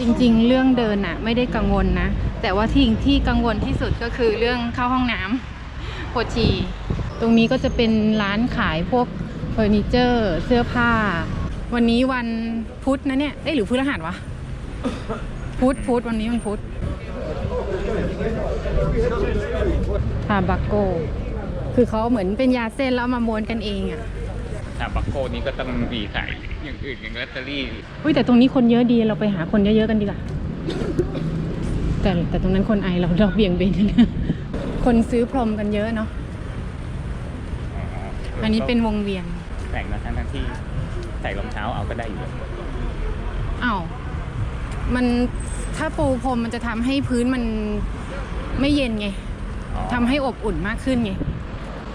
จริงๆ เรื่องเดินอะไม่ได้กังวลนะ แต่ว่าที่ที่กังวลที่สุดก็คือเรื่องเข้าห้องน้ำปวดฉี่ตรงนี้ก็จะเป็นร้านขายพวกเฟอร์นิเจอร์เสื้อผ้า วันนี้วันพุธนะเนี่ยเอ้หรือพฤหัสวะพุธพุธวันนี้มันพุธทาบาโก คือเขาเหมือนเป็นยาเส้นแล้วมาม้วนกันเองอะถ้าบักโก้นี้ก็ต้องมีขาย อย่างอื่นอย่างลอตเตอรี่อุ้ยแต่ตรงนี้คนเยอะดีเราไปหาคนเยอะๆกันดีกว่าแต่แต่ตรงนั้นคนไอเราเราเบี่ยงเบนคนซื้อพรมกันเยอะเนาะอันนี้เป็นวงเวียนแปลกนะทั้งทั้งๆที่ใส่รองเท้าเอาก็ได้อยู่อ้าวมันถ้าปูพรมมันจะทำให้พื้นมันไม่เย็นไงอ๋อทำให้อบอุ่นมากขึ้นไง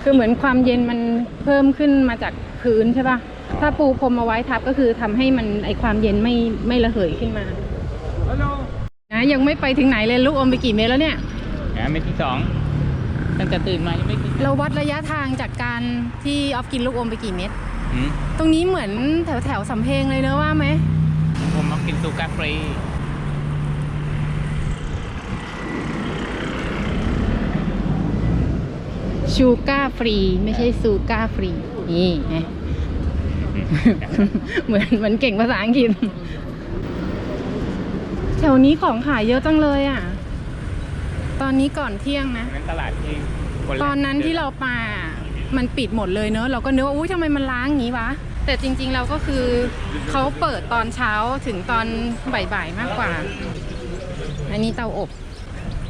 คือเหมือนความเย็นมันเพิ่มขึ้นมาจากพื้นใช่ปะ ถ้าปูพรมเอาไว้ทับก็คือทำให้มันไอความเย็นไม่ไม่ระเหยขึ้นมานะยังไม่ไปถึงไหนเลยลูกอมไปกี่เมตรแล้วเนี่ยนะเม็ดที่สองตั้งแต่ตื่นมายังไม่กินเราวัดระยะทางจากการที่ออฟกินลูกอมไปกี่เม็ดอืมตรงนี้เหมือนแถวแถวๆสำเพ็งเลยเนอะว่าไหมผมมากินซูการ์ฟรีชูก้าฟรีไม่ใช่ซูก้าฟรีนี่ไง เหมือนเหมือนเก่งภาษาอังกฤษ แถวนี้ของขายเยอะจังเลยอะ ตอนนี้ก่อนเที่ยงนะนั้นตลาดที่คแกตอนนั้นที่เรามามันปิดหมดเลยเนอะเราก็นึกว่าอุ้ยทำไมมันล้างอย่างนี้วะ แต่จริง ๆ เราก็คือเขาเปิดตอนเช้าถึงตอนบ่ายๆมากกว่า อันนี้เตาอบ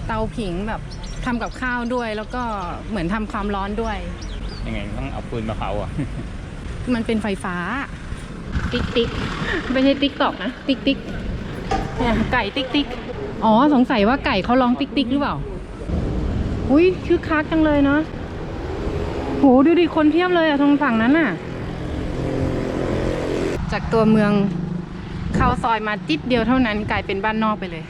เตาผิงแบบทำกับข้าวด้วยแล้วก็เหมือนทำความร้อนด้วย ยังไงต้องเอาปืนมาเผาอะ มันเป็นไฟฟ้า ติ๊กติ๊กไม่ใช่ติ๊กตอกนะ ติ๊กติ๊กเนี่ยไก่ติ๊กติ๊กอ๋อสงสัยว่าไก่เขาร้องติ๊กติ๊กหรือเปล่า อุ้ยคือคักจังเลยเนาะโหดูดิคนเพียบเลยอะตรงฝั่งนั้นน่ะจากตัวเมืองเข้าซอยมาจิ๊บเดียวเท่านั้นกลายเป็นบ้านนอกไปเลย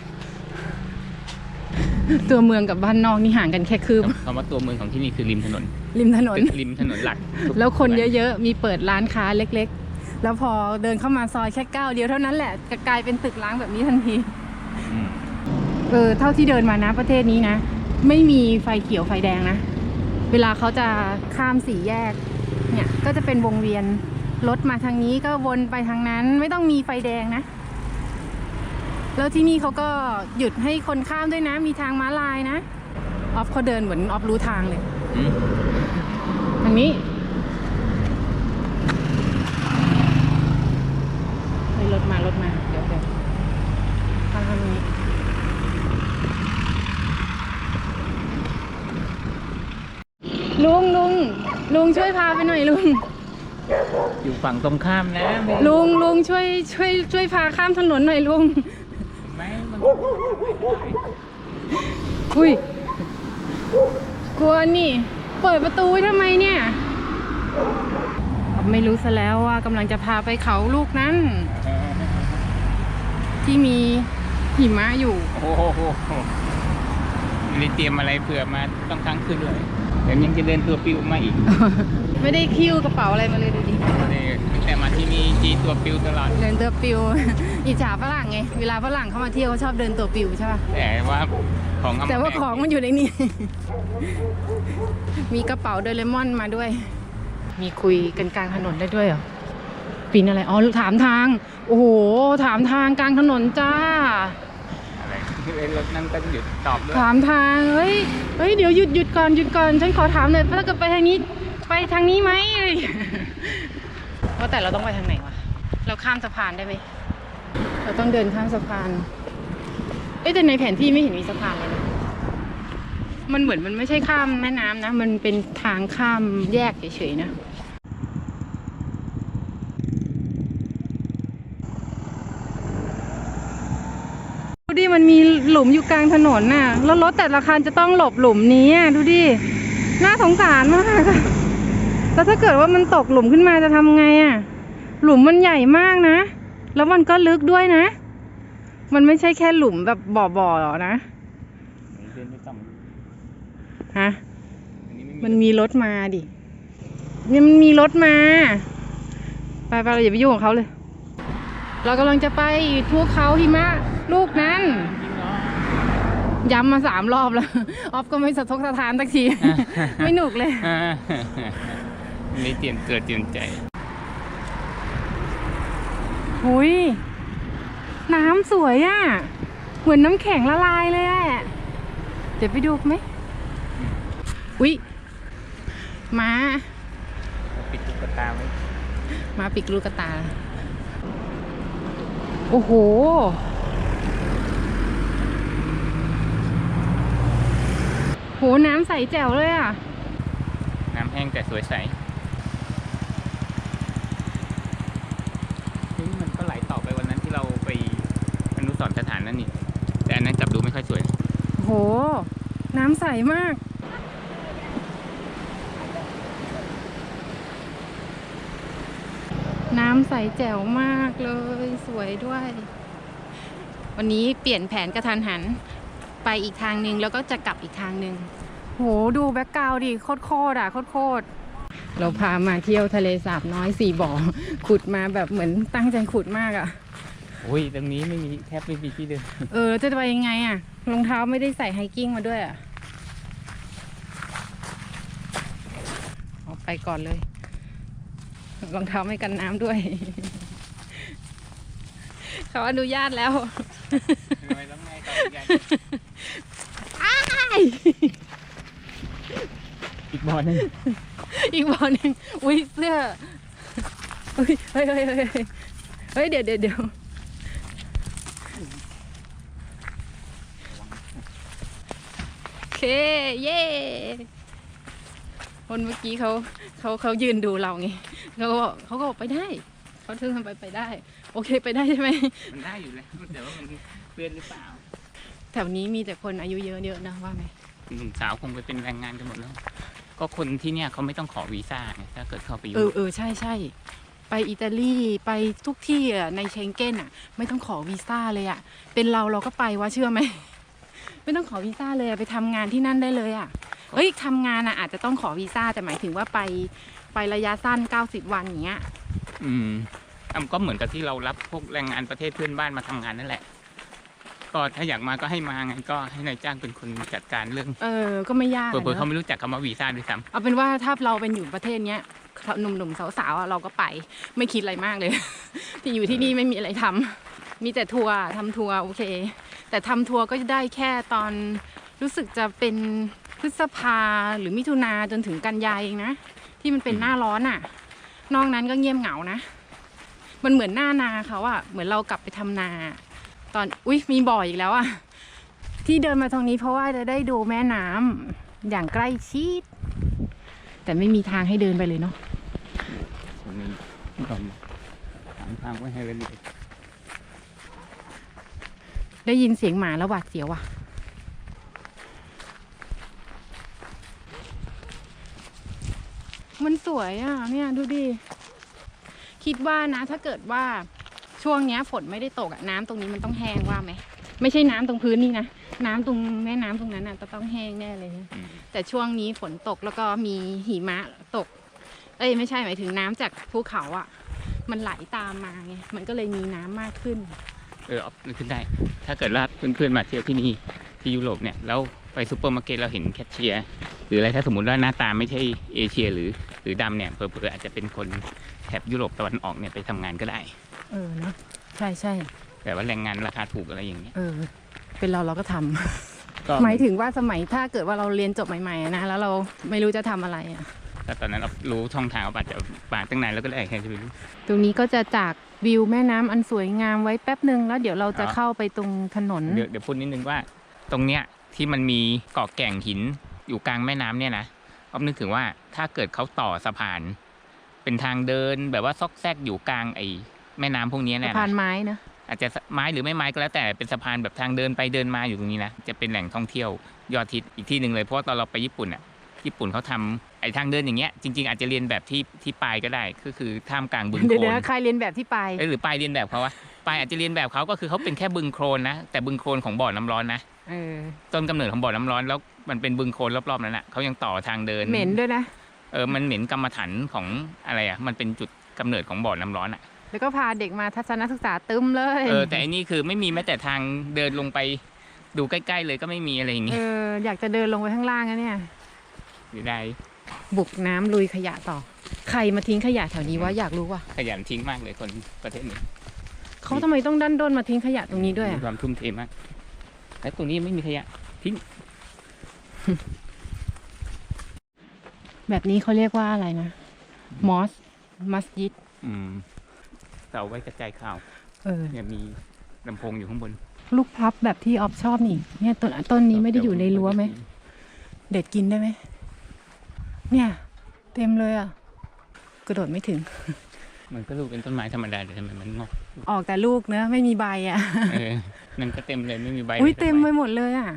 ตัวเมืองกับบ้านนอกนี่ห่างกันแค่คืบคำว่าตัวเมืองของที่นี่คือริมถนน ริมถนนตึกริมถนนหลัก แล้วคนเยอะๆ มีเปิดร้านค้าเล็กๆ แล้วพอเดินเข้ามาซอยแค่ก้าวเดียวเท่านั้นแหละจะกลายเป็นตึกล้างแบบนี้ทันทีอืมเออเท่าที่เดินมานะประเทศนี้นะ ไม่มีไฟเขียวไฟแดงนะ เวลาเขาจะข้ามสี่แยก เนี่ยก็จะเป็นวงเวียนรถมาทางนี้ก็วนไปทางนั้น ไม่ต้องมีไฟแดงนะ แล้วที่นี่เขาก็หยุดให้คนข้ามด้วยนะ มีทางม้าลายนะ ออฟเขาเดินเหมือนออฟรู้ทางเลยอืมทางนี้เฮ้ยรถมารถมา เดี๋ยวเดี๋ยวทางทางนี้ ลุงลุงลุงช่วยพาไปหน่อยลุง อยู่ฝั่งตรงข้ามนะไม่ลุงลุงช่วยช่วยช่วยพาข้ามถนนหน่อยลุงไม่มัน อุ้ยกลัวนี่ เปิดประตูไว้ทำไมเนี่ย ไม่รู้ซะแล้วว่ากำลังจะพาไปเขาลูกนั้น ที่มีหิมะอยู่โอ้โหไม่ได้เตรียมอะไรเผื่อมาต้องค้างคืนด้วยเดี๋ยวยังจะเดินตัวปิวมาอีก ไม่ได้คิ้วกระเป๋าอะไรมาเลยดูดินี่แต่มา ที่นี่จีตัวปิวตลอดเดินตัวปิว อิจฉาฝรั่งไง เวลาฝรั่งเข้ามาเที่ยวเขาชอบเดินตัวปิวใช่ป่ะ แต่ว่าของเอมแต่ว่าของมันอยู่ในนี้ มีกระเป๋าโดเรมอนมาด้วย มีคุยกันกลางถนนได้ด้วยเหรอ ปีนอะไร อ๋อ ถามทาง โอ้โห ถามทางกลางถนนจ้าอะไรรถนั่นก็หยุดตอบด้วยถามทาง เฮ้ย เฮ้ย เดี๋ยวหยุดหยุดก่อนหยุดก่อน ฉันขอถามหน่อยถ้าเกิดไปทางนี้ ไปทางนี้ไหม ว่าแต่เราต้องไปทางไหนวะ เราข้ามสะพานได้ไหม เราต้องเดินข้ามสะพาน เอ้ยแต่ในแผนที่ไม่เห็นมีสะพานเลยนะ มันเหมือนมันไม่ใช่ข้ามแม่น้ำนะ มันเป็นทางข้ามแยกเฉยๆนะดูดิมันมีหลุมอยู่กลางถนนน่ะ แล้วรถแต่ละคันจะต้องหลบหลุมนี้อะดูดิ น่าสงสารมากอะ แล้วถ้าเกิดว่ามันตกหลุมขึ้นมาจะทำไงอะ หลุมมันใหญ่มากนะ แล้วมันก็ลึกด้วยนะ มันไม่ใช่แค่หลุมแบบบ่อๆหรอนะเดินไม่ต้องฮะอันนี้มันมีรถมาดิเนี่ยมันมีรถมา ไปไปเราอย่าไปยุ่งกับเขาเลย เรากำลังจะไปภูเขาหิมะลูกนั้นจริงเหรอย้ำมาสามรอบแล้ว ออฟก็ไม่สะทกสะทานสักที ไม่หนุกเลย อ่าไม่เตรียมเกิดเตรียมใจ หุยน้ำสวยอะ่ะ เหมือนน้ำแข็งละลายเลยอะ่ะเดี๋ยวไปดูไหม อุ้ยมาปิดตุ๊กตาไว้มาปิกลูกกระตา โอ้โห โห น้ำใสแจ๋วเลยอะ น้ำแห้งแต่สวยใสเฮ้ยมันก็ไหลต่อไปวันนั้นที่เราไปอนุสรณ์สถานนั่นนี่ แต่อันนั้นกลับดูไม่ ค่อยสวย โห น้ำใสมาก น้ำใสแจ๋วมากเลย สวยด้วย วันนี้เปลี่ยนแผนกระทันหัน ไปอีกทางหนึ่งแล้วก็จะกลับอีกทางหนึ่งโห ดูแบ็กกราวด์ดิโคตรโคตรอะ โคตรโคตรเราพามาเที่ยวทะเลสาบน้อยสี่บ่อ ขุดมาแบบเหมือนตั้งใจขุดมากอะ โอ้ยตรงนี้ไม่มีแทบไม่มีที่เดินเออจะไปยังไงอะรองเท้าไม่ได้ใส่ไฮกิ้งมาด้วยอะเอาไปก่อนเลยรองเท้าไม่กันน้ำด้วย เขาอนุญาตแล้วทำไมต้องไงต่ออีกอย่างอีกบอลนึงอีกบอลหนึ่งอุ้ยเสื้ออุ้ยเฮ้ยเฮ้ยเฮ้ยเฮ้ยเฮ้ยเดี๋ยวเดี๋ยวเดี๋ยวโอ เค เย้คนเมื่อกี้เขาเขาเขายืนดูเราไงเขาก็บอกเขาก็บอกไปได้เขาถึงทำไปไปได้ โอเคไปได้ใช่ไหมมันได้อยู่แล้วแต่ว่ามันเปื้อนหรือเปล่า แถวนี้มีแต่คนอายุเยอะๆนะว่าไหมหนุ่มสาวคงไปเป็นแรงงานกันหมดแล้ว ก็คนที่เนี่ยเขาไม่ต้องขอวีซ่าไงถ้าเกิดเข้าไปอยู่เออเออใช่ใช่ไปอิตาลีไปทุกที่อะในเชงเก้นอะ ไม่ต้องขอวีซ่าเลยอะ เป็นเราเราก็ไปวะเชื่อไหม ไม่ต้องขอวีซ่าเลยอะไปทำงานที่นั่นได้เลยอะเอ้ยทำงานอะอาจจะต้องขอวีซ่าแต่หมายถึงว่าไปไประยะสั้น90วันอย่างเงี้ย อืมอะก็เหมือนกับที่เรารับพวกแรงงานประเทศเพื่อนบ้านมาทำงานนั่นแหละ ก็ถ้าอยากมาก็ให้มาไงก็ให้นายจ้างเป็นคนจัดการเรื่อง เออ ก็ไม่ยากเผื่อะอๆเขาเนอะไม่รู้จักคำว่าวีซ่าด้วยซ้เอาเป็นว่าถ้าเราเป็นอยู่ประเทศเนี้ยหนุ่มๆสาวๆอะเราก็ไป ไม่คิดอะไรมากเลย ที่อยู่ที่นี่ไม่มีอะไรทำมีแต่ทัวร์ทำทัวร์โอเค แต่ทำทัวร์ก็จะได้แค่ตอนรู้สึกจะเป็นพฤษภาหรือมิถุนาจนถึงกันยายเองนะ ที่มันเป็นหน้าร้อนอะ นอกนั้นก็เงียบเหงานะ มันเหมือนหน้านาเขาอะเหมือนเรากลับไปทำนา ตอนอุ้ยมีบ่ออีกแล้วอะที่เดินมาตรงนี้เพราะว่าจะได้ดูแม่น้ำอย่างใกล้ชิด แต่ไม่มีทางให้เดินไปเลยเนาะทางไว้ให้ละเอียด ได้ยินเสียงหมาแล้วหวาดเสียวว่ะ มันสวยอะเนี่ยดูดิ คิดว่านะถ้าเกิดว่าช่วงเนี้ยฝนไม่ได้ตกอะน้ำตรงนี้มันต้องแห้งว่าไหม ไม่ใช่น้ำตรงพื้นนี่นะ น้ำตรงแม่น้ำตรงนั้นอะจะต้องแห้งแน่เลยนะอืมแต่ช่วงนี้ฝนตกแล้วก็มีหิมะตก เอ้ยไม่ใช่หมายถึงน้ำจากภูเขาอะมันไหลตามมาไงมันก็เลยมีน้ำมากขึ้น เออเอานึกขึ้นได้ ถ้าเกิดว่าเพื่อนๆมาเที่ยวที่นี่ที่ยุโรปเนี่ยแล้วไปซูเปอร์มาร์เก็ตเราเห็นแคชเชียร์หรืออะไรถ้าสมมติว่าหน้าตาไม่ใช่เอเชียหรือหรือดำเนี่ยเผลอๆอาจจะเป็นคนแถบยุโรปตะวันออกเนี่ยไปทำงานก็ได้ เออเนาะใช่ใช่แต่ว่าแรงงานราคาถูกอะไรอย่างเงี้ยเออ เป็นเราเราก็ทำก็หมายถึงว่าสมัยถ้าเกิดว่าเราเรียนจบใหม่ๆอะนะแล้วเราไม่รู้จะทำอะไรอะ แต่ตอนนั้นเรารู้ช่องทางเราอาจจะปาตั้งนานแล้วก็ได้ใครจะไปรู้ตรงนี้ก็จะจากวิวแม่น้ำอันสวยงามไว้แป๊บหนึ่งแล้วเดี๋ยวเราจะอ๋อเข้าไปตรงถนนเดี๋ยวเดี๋ยวพูดนิดนึงว่า ตรงเนี้ยที่มันมีเกาะแก่งหินอยู่กลางแม่น้ำเนี่ยนะอ้อมนึกถึงว่าถ้าเกิดเขาต่อสะพาน เป็นทางเดินแบบว่าซอกแซกอยู่กลางไอ้แม่น้ำพวกเนี้ยสะเนี่ยพานนะไม้นะอาจจะไม้หรือไม่ไม้ก็แล้วแต่เป็นสะพานแบบทางเดินไปเดินมาอยู่ตรงนี้นะจะเป็นแหล่งท่องเที่ยวยอดฮิตอีกที่หนึ่งเลยเพราะว่าตอนเราไปญี่ปุ่นอะ ญี่ปุ่นเขาทำไอ้ทางเดินอย่างเงี้ยจริงๆอาจจะเรียนแบบที่ที่ปลายก็ได้ก็คือท่ามกลางบึงเดี๋ยวโคลเดี๋ยวน ใครเรียนแบบที่ไป เอ้ยหรือปลายเรียนแบบเขาวะปลายอาจจะเรียนแบบเขาก็คือเขาเป็นแค่บึงโคลนนะแต่บึงโคลนของบ่อน้ำร้อนนะเออ ต้นกำเนิดของบ่อน้ำร้อนแล้วมันเป็นบึงโคลนรอบๆนั้นอะเขายังต่อทางเดินเหม็นด้วยนะ เออมันเหม็นกรรมฐานของอะไรอะมันเป็นจุดกำเนิดของบ่อน้ำร้อนอะแล้วก็พาเด็กมาทัศนศึกษาตึมเลยเออแต่อันนี้คือไม่มีแม้แต่ทางเดินลงไปดูใกล้ๆเลยก็ไม่มีอะไรอย่างเอเงี้ยออยากจะเดินลงไปข้างล่างอะเนี่ย อยู่ได้ บุกน้ำลุยขยะต่อ ใครมาทิ้งขยะแถวนี้วะอยากรู้ว่ะขยันทิ้งมากเลยคนประเทศนี้เขาทำไมต้องดันด้นมาทิ้งขยะตรงนี้ด้วยมีอะความทุ่มเทมากแต่ตรงนี้ไม่มีขยะทิ้งแบบนี้เขาเรียกว่าอะไรนะมอสมัสยิดอืมเสาไว้กระจายข่าวเออ เนี่ยมีลำโพงอยู่ข้างบนลูกพลับแบบที่ออฟชอบนี่ เนี่ยต้นต้นนี้ไม่ได้อยู่ในรั้วไหมเด็ดกินได้ไหม เนี่ย เต็มเลยอะ กระโดดไม่ถึง มันก็ดูเป็นต้นไม้ธรรมดาแต่ทำไมมันงอกออกแต่ลูกเนอะไม่มีใบอะเออนั่นก็เต็มเลยไม่มีใบอุ้ยลเต็มไปสักใบหมดเลยอะ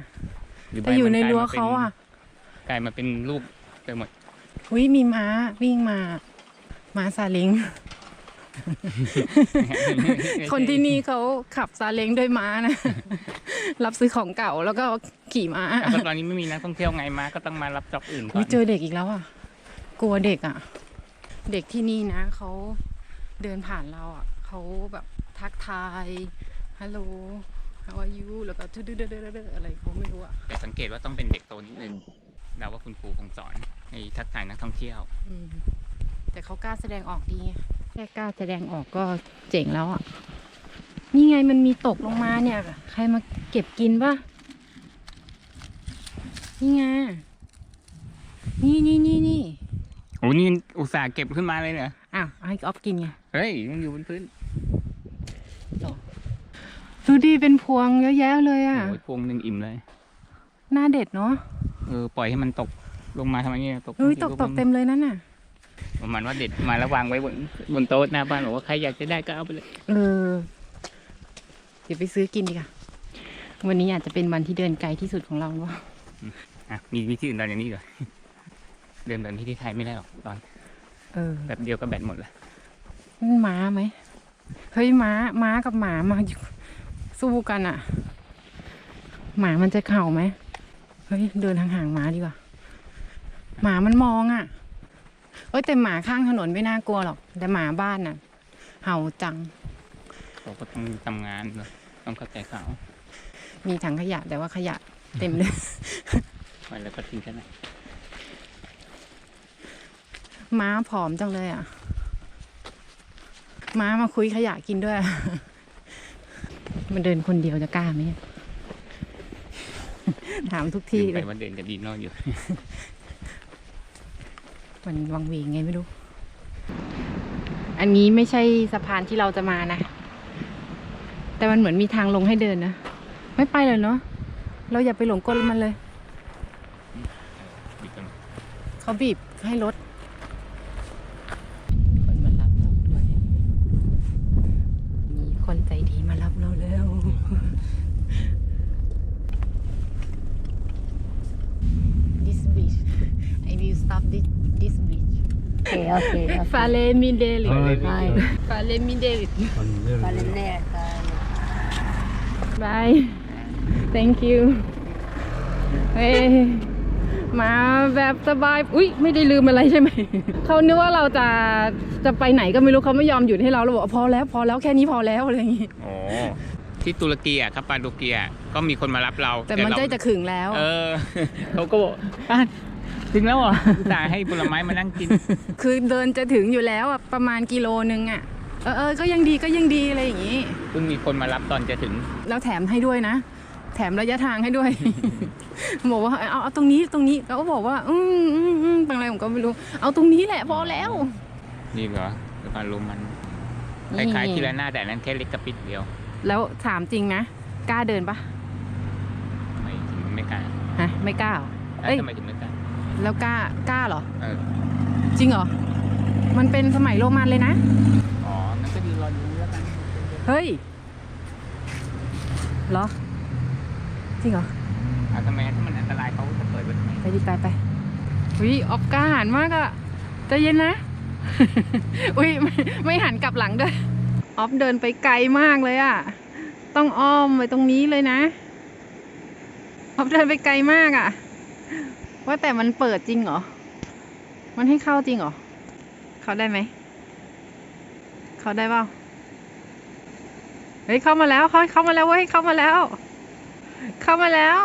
หรืแต่อยู่ใบมัในกลรั้วมป็นเขาอะกลายมาเป็นลูกไปหมดอุ้ยมีม้าวิ่งมา ม้าซาเล้ง คนที่นี่เขาขับซาเล้งด้วยม้านะ รับซื้อของเก่าแล้วก็ขี่ม้าแต่ก็ตอนนี้ไม่มีนักท่องเที่ยวไงมาก็ต้องมารับจ็อบอื่นก่อุ๊อยนเจอเด็กอีกแล้วอะ กลัวเด็กอะ เด็กที่นี่นะเขาเดินผ่านเราอะเขาแบบทักทายฮัลโหล how are you แล้วก็ดื้อๆๆๆอะไรเขาไม่รู้อะแต่สังเกตว่าต้องเป็นเด็กโตนิดนึงเราว่าคุณครูคงสอนให้ทักทายนักท่องเที่ยวอืมแต่เขากล้าแสดงออกดีไงแค่กล้าแสดงออกก็เจ๋งแล้วอะ นี่ไงมันมีตกลงมาเนี่ย ใครมาเก็บกินปะนี่ไง นี่นี่นี่นี่โอ้นี่อุตส่าห์เก็บขึ้นมาเลยเหรออ้าวให้ออฟกินไง เฮ้ยมันอยู่บนพื้นดูดีเป็นพวงเยอะแยะเลยอะโอ้ยพวงหนึ่งอิ่มเลย หน้าเด็ดเนาะ เออปล่อยให้มันตกลงมาทำไมเนี่ยตกเฮ้ยตกทีตกเต็มเลยนั่นน่ะ ประมาณว่าเด็ดมาแล้ววางไว้บนบนโต๊ะหน้าบ้านบอกว่าใครอยากจะได้ก็เอาไปเลย เออ เดี๋ยวไปซื้อกินดีกว่า วันนี้อาจจะเป็นวันที่เดินไกลที่สุดของเราวะอะมีวิธีอื่นตอนอย่างนี้เหรอเดินแบบนี้ที่ไทยไม่ได้หรอกตอน เออ แบบเดียวก็แบตหมดละนั่นม้าไหมเฮ้ยม้าม้ากับหมามาอยู่สู้กันอะหมามันจะเข่าไหมเฮ้ยเดินห่างๆหมาดีกว่า หมามันมองอะ เอ้ยแต่หมาข้างถนนไม่น่ากลัวหรอก แต่หมาบ้านน่ะ เห่าจังเขาก็ต้องทำงานเนอะต้องเข้าใจเขามีถังขยะแต่ว่าขยะเต็มเลยไปแล้วก็ทิ้งแค่นั้นม้าผอมจังเลยอะ ม้ามาคุยขยะกินด้วยอะมันเดินคนเดียวจะกล้าไหมเนี่ยถามทุกที่ลืมเลไปยว่าเดินกับดีโน่อยู่ มันวังเวงไงไม่รู้ อันนี้ไม่ใช่สะพานที่เราจะมานะ แต่มันเหมือนมีทางลงให้เดินนะ ไม่ไปเลยเนาะ เราอย่าไปหลงกลมันเลยดีจังเขาบีบให้รถ คนมารับเราด้วย มีคนใจดีมารับเราแล้ว This beach I will stop this this beach Okay, okay, okay. Fale mi deli Bye. Fale mi deli Palineta. Bye Thank you เฮ้ยมาแบบสบาย อุ๊ยไม่ได้ลืมอะไรใช่ไหม เขานึกว่าเราจะจะไปไหนก็ไม่รู้เขาไม่ยอมหยุดให้เราเราบอกว่าพอแล้วพอแล้วแค่นี้พอแล้วอะไรอย่างงี้ โอ้ที่ตุรกีอะครับปาโดเกียก็มีคนมารับเราแต่มันเราใกล้จะขึงแล้ว เออ เขาก็บอกอะ ถึงแล้วเหรออุตส่าห์ให้ผลไม้มานั่งกิน คือเดินจะถึงอยู่แล้วอะประมาณกิโลนึงอะเออเออก็ยังดีก็ยังดีอะไรอย่างงี้ เพิ่งมีคนมารับตอนจะถึง แล้วแถมให้ด้วยนะ แถมระยะทางให้ด้วย บอกว่าเอาเอาตรงนี้ตรงนี้เขาก็บอกว่า อืมอืมอืมเป็นอะไรผมก็ไม่รู้ เอาตรงนี้แหละพอแล้วนี่เหรอสะพานลมมันคล้ายๆที่ละหน้าแต่นั้นแค่เล็กกระปิดเดียว แล้วถามจริงนะกล้าเดินปะทำไมถึงไม่กล้าฮะไม่กล้าเหรอเอ้ยทำไมถึงไม่กล้า แล้วกล้ากล้าเหรอ เออจริงเหรอ มันเป็นสมัยโรมันเลยนะ อ๋องั้นก็ดีรอดูแล้วกันเฮ้ย เหรอ จริงเหรอ อะทำไมถ้ามันอันตรายเขาจะเปิดไว้ทำไมไปดิไปไปวิออฟกล้าหันมากอะใจเย็นนะ อุ้ยไม่ไม่หันกลับหลังด้วยออฟเดินไปไกลมากเลยอะต้องอ้อมไปตรงนี้เลยนะออฟเดินไปไกลมากอะ ว่าแต่มันเปิดจริงเหรอ มันให้เข้าจริงเหรอ เข้าได้ไหม เข้าได้เปล่าเฮ้ยเข้ามาแล้วเขาเข้ามาแล้วเว้ยเข้ามาแล้ว เข้ามาแล้ว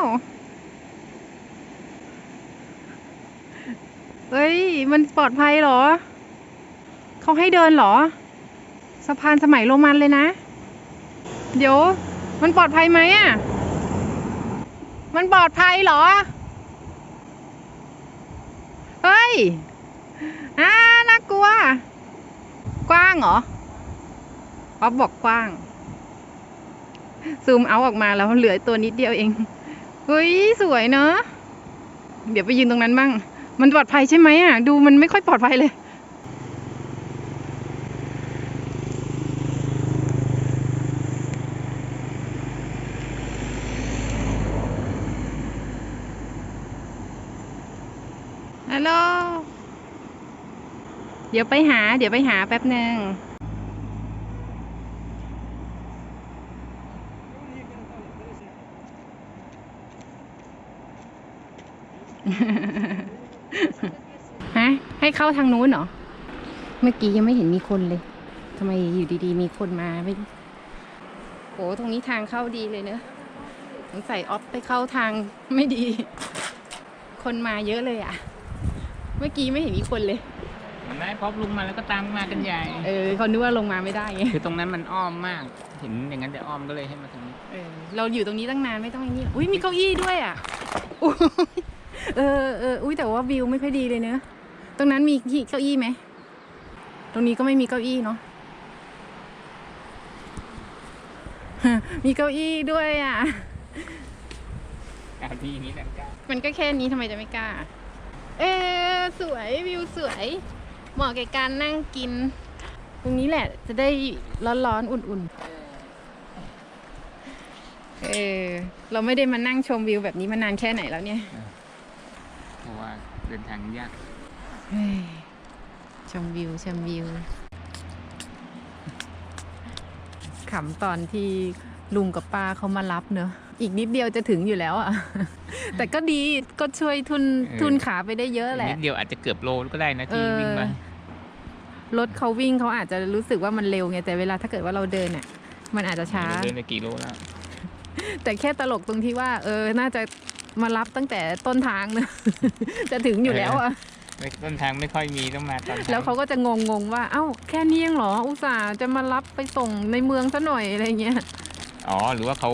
เฮ้ย มันปลอดภัยเหรอ เขาให้เดินเหรอ สะพานสมัยโรมันเลยนะ เดี๋ยว มันปลอดภัยไหมอะ มันปลอดภัยเหรอ เฮ้ ยอ่าน่ากลัว กว้างเหรอป๊อปบอกกว้าง ซูมเอาออกมาแล้วเหลือตัวนิดเดียวเองเฮ้ยสวยเนอะเดี๋ยวไปยืนตรงนั้นบ้าง มันปลอดภัยใช่ไหมอะ ดูมันไม่ค่อยปลอดภัยเลย ฮัลโหล เดี๋ยวไปหา เดี๋ยวไปหาแป๊บหนึ่งฮะ ให้เข้าทางนู้นเหรอ เมื่อกี้ยังไม่เห็นมีคนเลย ทำไมอยู่ดีๆ มีคนมาไม่โห ตรงนี้ทางเข้าดีเลยเนอะสงสัยออฟไปเข้าทางไม่ดี คนมาเยอะเลยอะ เมื่อกี้ไม่เห็นมีคนเลยเห็นไหมพอลงมาแล้วก็ตามมากันใหญ่ เออเขานึกว่าลงมาไม่ได้ไงคือตรงนั้นมันอ้อมมาก เห็นอย่างนั้นแต่อ้อมก็เลยให้มาทางนี้เออเราอยู่ตรงนี้ตั้งนานไม่ต้องอย่างนี้หรอกอุ้ยมีเก้าอี้ด้วยอะอุ๊ยเออเอออุ้ยแต่ว่าวิวไม่ค่อยดีเลยเนอะตรงนั้นมีที่เก้าอี้ไหมตรงนี้ก็ไม่มีเก้าอี้เนาะมีเก้าอี้ด้วยอะ การที่อย่างนี้นะก้ามันก็แค่นี้ทำไมจะไม่กล้า เออสวยวิวสวยเหมาะแก่การนั่งกิน ตรงนี้แหละจะได้ร้อนๆอุ่นๆ เออเราไม่ได้มานั่งชมวิวแบบนี้มานานแค่ไหนแล้วเนี่ย เพราะว่าเดินทางยากเฮ้ยชมวิวชมวิวขำตอนที่ลุงกับป้าเขามารับเนอะ อีกนิดเดียวจะถึงอยู่แล้วอะแต่ก็ดีก็ช่วยทุนทุนขาไปได้เยอะแหละนิดเดียวอาจจะเกือบโลก็ได้นะที่เออวิ่งมารถเขาวิ่งเขาอาจจะรู้สึกว่ามันเร็วไงแต่เวลาถ้าเกิดว่าเราเดินเนี่ยมันอาจจะช้าเดินไปกี่โลแล้วแต่แค่ตลกตรงที่ว่า เออ น่าจะมารับตั้งแต่ต้นทางเนอะจะถึงอยู่แล้วอะไม่ต้นทางไม่ค่อยมีต้องมาตอนท้ยแล้วเขาก็จะงงงๆว่า เอ้าแค่นี้เองเหรออุตส่าห์จะมารับไปส่งในเมืองซะหน่อยอะไรเงี้ย อ๋อหรือว่าเขา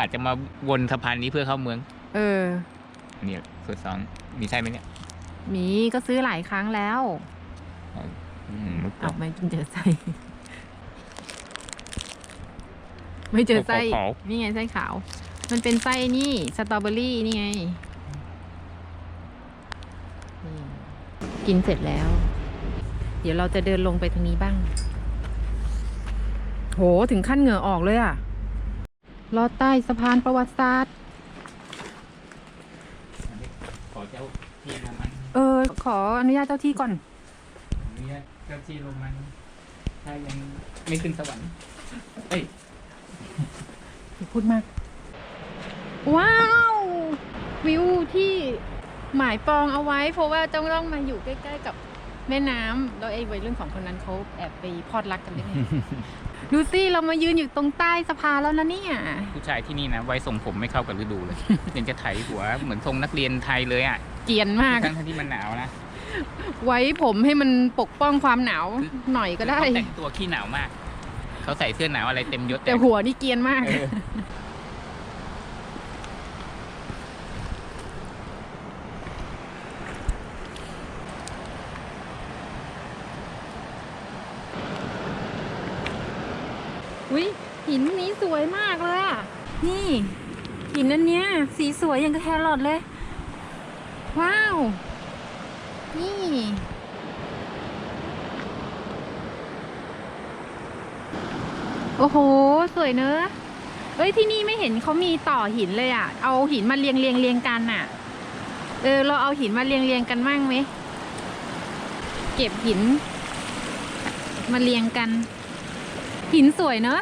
อาจจะมาวนสะพานนี้เพื่อเข้าเมือง เออเนี่ยส่วนสองมีใช่ไหมเนี่ยมีก็ซื้อหลายครั้งแล้วอืมเอาไม่กินเจอไส้ไม่เจอไส้ขาวนี่ไงไส้ขาว มันเป็นไส้นี่สตรอเบอรี่นี่ไงนี่กินเสร็จแล้ว เดี๋ยวเราจะเดินลงไปทางนี้บ้าง โหถึงขั้นเหงื่อออกเลยอะ ลอดใต้สะพานประวัติศาสตร์ขอเจ้าที่ลงมันเออ ขออนุญาตเจ้าที่ก่อนเนี่ยเจ้าที่ลงมัน ถ้ายังไม่ขึ้นสวรรค์ เอ้ย อย่าพูดมาก ว้าว วิวที่หมายปองเอาไว้ เพราะว่าจ้องต้องมาอยู่ใกล้ ๆ กับ แม่น้ำแล้วไอ้วัยรุ่นสองคนนั้นเขาแอบไปพอดรักกันได้ไงดูสิเรามายืนอยู่ตรงใต้สะพานแล้วนะเนี่ยผู้ชายที่นี่นะไว้ทรงผมไม่เข้ากับฤดูเลยยังจะไถหัวเหมือนทรงนักเรียนไทยเลยอะเกรียนมากทั้งๆที่มันหนาวนะไว้ผมให้มันปกป้องความหนาวหน่อยก็ได้เขาแต่งตัวขี้หนาวมากเขาใส่เสื้อหนาวอะไรเต็มยศแต่หัวนี่เกรียนมาก เออ อุ้ย หินนี้สวยมากเลยอะ นี่ หินอันเนี้ย สีสวยอย่างกับแครอทเลย ว้าว นี่ โอ้โห สวยเนอะเอ้ยที่นี่ไม่เห็นเขามีต่อหินเลยอะ เอาหินมาเรียงเรียงเรียงกันอะ เออ เราเอาหินมาเรียงเรียงกันมั่งไหม เก็บหิน มาเรียงกัน หินสวยเนอะ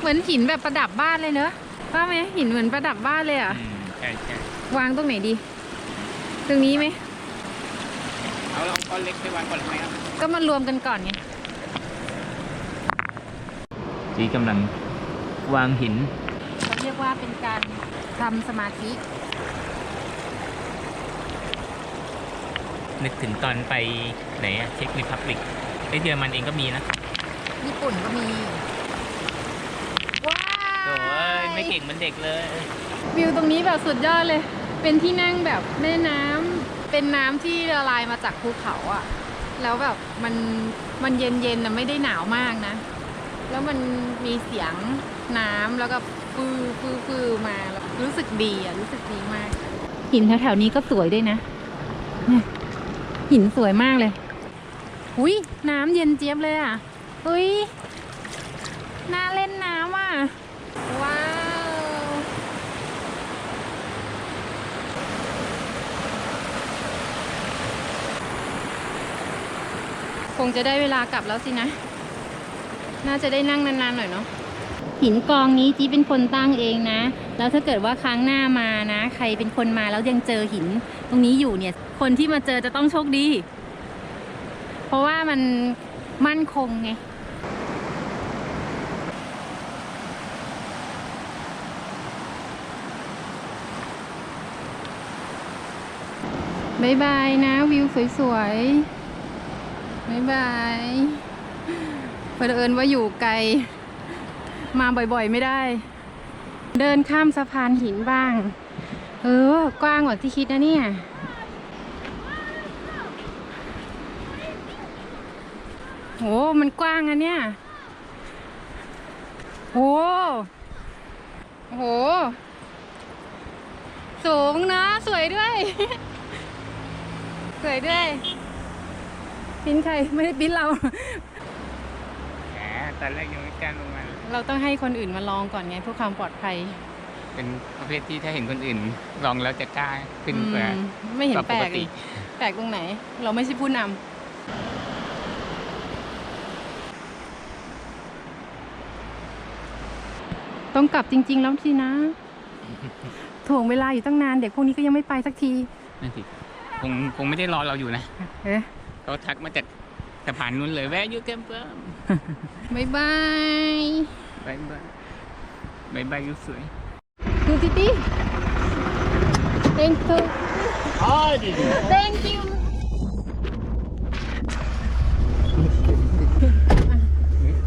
เหมือนหินแบบประดับบ้านเลยเนอะว่าไหมหินเหมือนประดับบ้านเลยอะอืมใช่ใช่วางตรงไหนดี ตรงนี้ไหม เอาเราก้อนเล็กไปวางก่อนไหมครับก็มารวมกันก่อนไงที่กำลังวางหิน เขาเรียกว่าเป็นการทำสมาธิ นึกถึงตอนไปไหนอะเช็ครีพับลิกไอเยอรมันเองก็มีนะ ญี่ปุ่นก็มีว้าโอ้ย ไม่เก่งเหมันเด็กเลย วิวตรงนี้แบบสุดยอดเลย เป็นที่นั่งแบบแม่น้ำเป็นน้ำที่ละลายมาจากภูเขาอะแล้วแบบมันมันเย็นเย็นๆนะไม่ได้หนาวมากนะ แล้วมันมีเสียงน้ำแล้วก็ฟือฟือฟือมาแล้วรู้สึกดีอะรู้สึกดีมาก หินแถวๆนี้ก็สวยด้วยนะเนี่ยหินสวยมากเลยอุ้ยน้ำเย็นเจี๊ยบเลยอะอุ้ยน่าเล่นน้ำอะ ว้าว ค งจะได้เวลากลับแล้วสินะ น่าจะได้นั่งนานๆหน่อยเนาะหินกองนี้จีเป็นคนตั้งเองนะ แล้วถ้าเกิดว่าครั้งหน้ามานะ ใครเป็นคนมาแล้วยังเจอหิน ตรงนี้อยู่เนี่ย คนที่มาเจอจะต้องโชคดี เพราะว่ามันมั่นคงไงบายบายนะวิวสวยๆ บายบายเผอิญว่าอยู่ไกล มาบ่อยๆไม่ได้ เดินข้ามสะพานหินบ้าง เออ กว้างกว่าที่คิดนะเนี่ยโหมันกว้างอะเนี่ยโหโห สูงนะ สวยด้วย สวยด้วย ปิ้นใครไม่ได้ปิ้นเรา แหมตอนแรกยังไม่กล้าลงมาเราต้องให้คนอื่นมาลองก่อนไงเพื่อความปลอดภัยเป็นประเภทที่ถ้าเห็นคนอื่นลองแล้วจะกล้าขึ้นกว่า อืมไม่เห็นกว่าแปลปกกเลติยแปลกตรงไหน เราไม่ใช่ผู้นำต้องกลับจริง ๆ แล้วสินะ ถ่วงเวลาอยู่ตั้งนานเด็กพวกนี้ก็ยังไม่ไปสักที นั่นสิคงคงไม่ได้รอเราอยู่นะ เอ๊ะ เขาทักมาจากสะพานนู้นเลยแวะยูเกมเพิ่มบายบายบายบายบายบายยูสวยดูติติ thank you thank you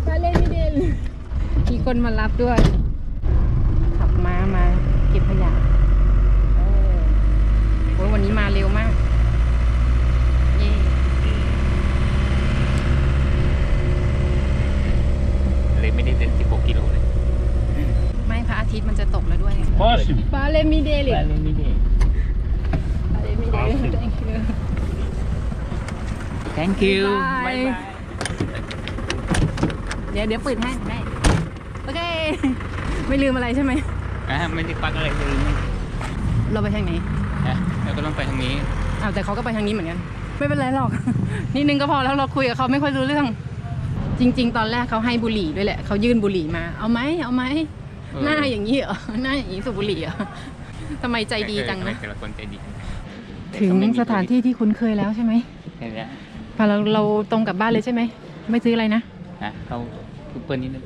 ไปเล่นไม่เด่นมีคนมารับด้วย ขับมามาเก็บขยะเออโอ้ยวันนี้มาเร็วมาก เย่ เลยไม่ได้เดิน16กิโลเลย ไม่พระอา ทิตย์มันจะตกแล้วด้วย Awesome. ปาเลมิเดลิไปเลยไม่ได้ปาเลมิเดลิ thank you thank you บ๊ายบายบายบายเดี๋ยวเดี๋ยวเปิดให้ได้ โอเค ไม่ลืมอะไรใช่ไหม อะไม่ได้ปักอะไรเลยเราไปทางไหนนะแล้วก็ต้องไปทางนี้ อ้าวแต่เขาก็ไปทางนี้เหมือนกัน ไม่เป็นไรหรอก นิดนึงก็พอแล้วเราคุยกับเขาไม่ค่อยรู้เรื่อง จริง ๆ ตอนแรกเขาให้บุหรี่ด้วยแหละเขายื่นบุหรี่มา เอาไหมเอาไหมเออ หน้าอย่างนี้เหรอหน้าอย่างนี้สูบบุหรี่เหรอทำไมใจดีจังเออทำไมนะแต่ละคนใจดีถึงสถานที่ที่คุ้นเคยแล้วใช่ไหมเห็นแล้วพอเราเราตรงกลับบ้านเลยใช่ไหมไม่ซื้ออะไรนะนะเขาซูเปอร์นิดนึง